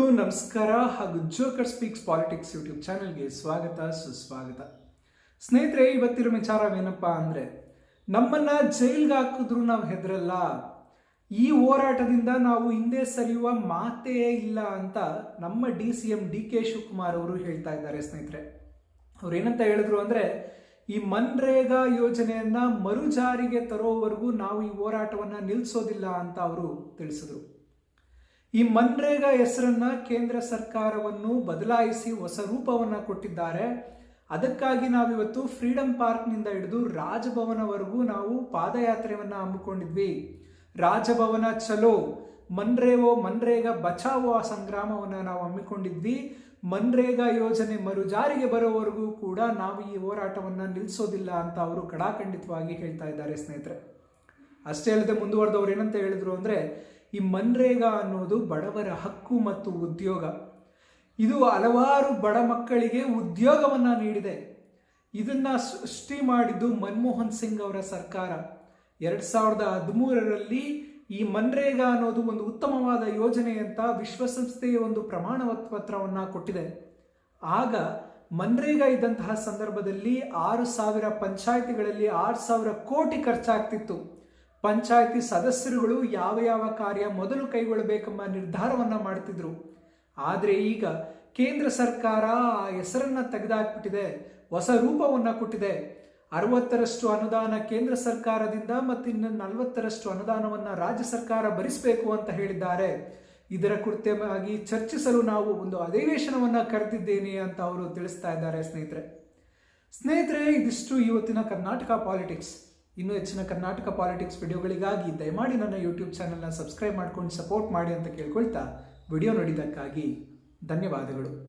ಎಲ್ರಿಗೂ ನಮಸ್ಕಾರ ಹಾಗೂ ಜೋಕರ್ ಸ್ಪೀಕ್ಸ್ ಪಾಲಿಟಿಕ್ಸ್ ಯೂಟ್ಯೂಬ್ ಚಾನಲ್ಗೆ ಸ್ವಾಗತ, ಸುಸ್ವಾಗತ. ಸ್ನೇಹಿತರೆ, ಇವತ್ತಿರೋ ವಿಚಾರವೇನಪ್ಪ ಅಂದರೆ, ನಮ್ಮನ್ನ ಜೈಲ್ಗೆ ಹಾಕಿದ್ರು ನಾವು ಹೆದರಲ್ಲ. ಈ ಹೋರಾಟದಿಂದ ನಾವು ಹಿಂದೆ ಸರಿಯುವ ಮಾತೇ ಇಲ್ಲ ಅಂತ ನಮ್ಮ D C M D K Shivakumar ಅವರು ಹೇಳ್ತಾ ಇದ್ದಾರೆ ಸ್ನೇಹಿತರೆ. ಅವ್ರು ಏನಂತ ಹೇಳಿದ್ರು ಅಂದರೆ, ಈ ಮನ್ರೇಗಾ ಯೋಜನೆಯನ್ನು ಮರುಜಾರಿಗೆ ತರೋವರೆಗೂ ನಾವು ಈ ಹೋರಾಟವನ್ನು ನಿಲ್ಲಿಸೋದಿಲ್ಲ ಅಂತ ಅವರು ತಿಳಿಸಿದ್ರು. ಈ ಮನ್ರೇಗಾ ಹೆಸರನ್ನ ಕೇಂದ್ರ ಸರ್ಕಾರವನ್ನು ಬದಲಾಯಿಸಿ ಹೊಸ ರೂಪವನ್ನ ಕೊಟ್ಟಿದ್ದಾರೆ. ಅದಕ್ಕಾಗಿ ನಾವಿವತ್ತು ಫ್ರೀಡಂ ಪಾರ್ಕ್ನಿಂದ ಹಿಡಿದು ರಾಜಭವನವರೆಗೂ ನಾವು ಪಾದಯಾತ್ರೆಯನ್ನ ಹಮ್ಮಿಕೊಂಡಿದ್ವಿ. ರಾಜಭವನ ಚಲೋ, ಮನ್ರೇವೋ ಮನ್ರೇಗಾ ಬಚಾವೋ ಆ ಸಂಗ್ರಾಮವನ್ನು ನಾವು ಹಮ್ಮಿಕೊಂಡಿದ್ವಿ. ಮನ್ರೇಗಾ ಯೋಜನೆ ಮರು ಜಾರಿಗೆ ಬರೋವರೆಗೂ ಕೂಡ ನಾವು ಈ ಹೋರಾಟವನ್ನ ನಿಲ್ಲಿಸೋದಿಲ್ಲ ಅಂತ ಅವರು ಕಡಾಖಂಡಿತವಾಗಿ ಹೇಳ್ತಾ ಇದ್ದಾರೆ ಸ್ನೇಹಿತರೆ. ಅಷ್ಟೇ ಅಲ್ಲದೆ ಮುಂದುವರೆದವ್ರು ಏನಂತ ಹೇಳಿದ್ರು ಅಂದ್ರೆ ಈ ಮನ್ರೇಗಾ ಅನ್ನೋದು ಬಡವರ ಹಕ್ಕು ಮತ್ತು ಉದ್ಯೋಗ. ಇದು ಹಲವಾರು ಬಡ ಮಕ್ಕಳಿಗೆ ಉದ್ಯೋಗವನ್ನು ನೀಡಿದೆ. ಇದನ್ನ ಸೃಷ್ಟಿ ಮಾಡಿದ್ದು ಮನಮೋಹನ್ ಸಿಂಗ್ ಅವರ ಸರ್ಕಾರ. ಎರಡು ಸಾವಿರದ ಹದಿಮೂರರಲ್ಲಿ ಈ ಮನ್ರೇಗಾ ಅನ್ನೋದು ಒಂದು ಉತ್ತಮವಾದ ಯೋಜನೆ ಅಂತ ವಿಶ್ವಸಂಸ್ಥೆಯ ಒಂದು ಪ್ರಮಾಣ ಪತ್ರವನ್ನು ಕೊಟ್ಟಿದೆ. ಆಗ ಮನ್ರೇಗಾ ಇದ್ದಂತಹ ಸಂದರ್ಭದಲ್ಲಿ ಆರು ಸಾವಿರ ಪಂಚಾಯಿತಿಗಳಲ್ಲಿ ಆರು ಸಾವಿರ ಕೋಟಿ ಖರ್ಚಾಗ್ತಿತ್ತು. ಪಂಚಾಯಿತಿ ಸದಸ್ಯರುಗಳು ಯಾವ ಯಾವ ಕಾರ್ಯ ಮೊದಲು ಕೈಗೊಳ್ಳಬೇಕೆಂಬ ನಿರ್ಧಾರವನ್ನ ಮಾಡ್ತಿದ್ರು. ಆದರೆ ಈಗ ಕೇಂದ್ರ ಸರ್ಕಾರ ಆ ಹೆಸರನ್ನ ತೆಗೆದಾಕ್ಬಿಟ್ಟಿದೆ, ಹೊಸ ರೂಪವನ್ನ ಕೊಟ್ಟಿದೆ. ಅರವತ್ತರಷ್ಟು ಅನುದಾನ ಕೇಂದ್ರ ಸರ್ಕಾರದಿಂದ ಮತ್ತಿನ್ನು ನಲವತ್ತರಷ್ಟು ಅನುದಾನವನ್ನ ರಾಜ್ಯ ಸರ್ಕಾರ ಭರಿಸಬೇಕು ಅಂತ ಹೇಳಿದ್ದಾರೆ. ಇದರ ಕುರಿತಾಗಿ ಚರ್ಚಿಸಲು ನಾವು ಒಂದು ಅಧಿವೇಶನವನ್ನ ಕರೆದಿದ್ದೇನೆ ಅಂತ ಅವರು ತಿಳಿಸ್ತಾ ಇದ್ದಾರೆ ಸ್ನೇಹಿತರೆ. ಸ್ನೇಹಿತರೆ, ಇದಿಷ್ಟು ಇವತ್ತಿನ ಕರ್ನಾಟಕ ಪಾಲಿಟಿಕ್ಸ್. ಇನ್ನೂ ಹೆಚ್ಚಿನ ಕರ್ನಾಟಕ ಪಾಲಿಟಿಕ್ಸ್ ವಿಡಿಯೋಗಳಿಗಾಗಿ ದಯಮಾಡಿ ನನ್ನ ಯೂಟ್ಯೂಬ್ ಚಾನಲ್ನ ಸಬ್ಸ್ಕ್ರೈಬ್ ಮಾಡ್ಕೊಂಡು ಸಪೋರ್ಟ್ ಮಾಡಿ ಅಂತ ಕೇಳ್ಕೊಳ್ತಾ ವಿಡಿಯೋ ನೋಡಿದ್ದಕ್ಕಾಗಿ ಧನ್ಯವಾದಗಳು.